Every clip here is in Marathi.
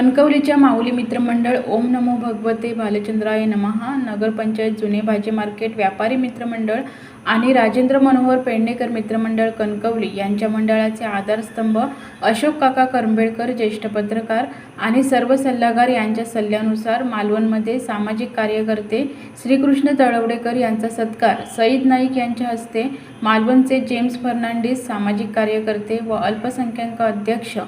कणकवलीच्या माऊली मित्रमंडळ ओम नमो भगवते भालचंद्राय नमहा. नगरपंचायत जुने भाजी मार्केट व्यापारी मित्रमंडळ आणि राजेंद्र मनोहर पेडणेकर मित्रमंडळ कणकवली यांच्या मंडळाचे आधारस्तंभ अशोक काका करंबेळकर ज्येष्ठ पत्रकार आणि सर्व सल्लागार यांच्या सल्ल्यानुसार मालवणमध्ये सामाजिक कार्यकर्ते श्रीकृष्ण तळवडेकर यांचा सत्कार सईद नाईक यांच्या हस्ते मालवणचे जेम्स फर्नांडिस सामाजिक कार्यकर्ते व अल्पसंख्याक अध्यक्ष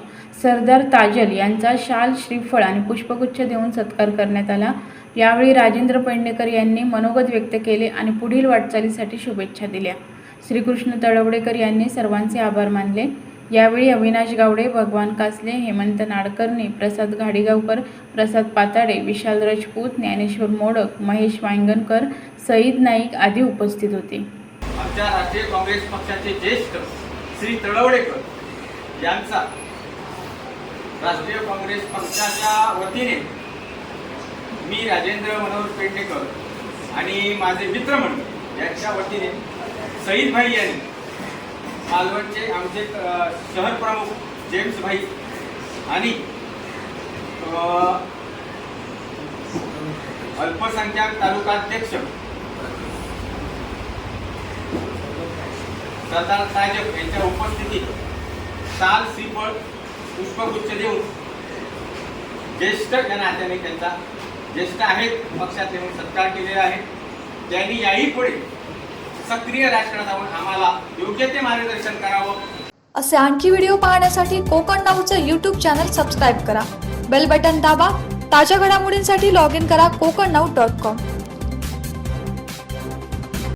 सरदार ताजल यांचा शाल श्रीफळ आणि पुष्पगुच्छ देऊन सत्कार करण्यात आला. यावेळी राजेंद्र पेडणेकर यांनी मनोगत व्यक्त केले आणि पुढील वाटचालीसाठी शुभेच्छा दिल्या. श्रीकृष्ण तळवडेकर यांनी सर्वांचे आभार मानले. यावेळी अविनाश गावडे भगवान कासले हेमंत नाडकर्णी प्रसाद घाडीगावकर प्रसाद पाताडे विशाल राजपूत ज्ञानेश्वर मोडक महेश वांगणकर सईद नाईक आदी उपस्थित होते. आमच्या राष्ट्रीय काँग्रेस पक्षाचे ज्येष्ठ श्री तळवडेकर यांचा राष्ट्रीय काँग्रेस पक्षाच्या वतीने मी राजेंद्र मनोहर पेडणेकर आणि माझे मित्रमंडळ यांच्या वतीने सईद भाई यांनी मालवणचे आमचे शहर प्रमुख जेम्स भाई आणि अल्पसंख्याक तालुकाध्यक्ष सरदार साहेब यांच्या उपस्थितीत साल श्रीफळ पुष्पगुच्छ देऊन ज्येष्ठ या नात्याने त्यांचा ज्येष्ठ आहेत पक्षात येऊन सत्कार केलेला आहे. त्यांनी याही पुढे सक्रिय राजकारणात जाऊन आम्हाला योग्य ते मार्गदर्शन करावं. असे आणखी व्हिडिओ पाहण्यासाठी कोकण नाऊचं यूट्यूब चॅनल सबस्क्राईब करा. बेल बटन दाबा. ताज्या घडामोडींसाठी लॉग इन करा कोकण नाऊ डॉट कॉम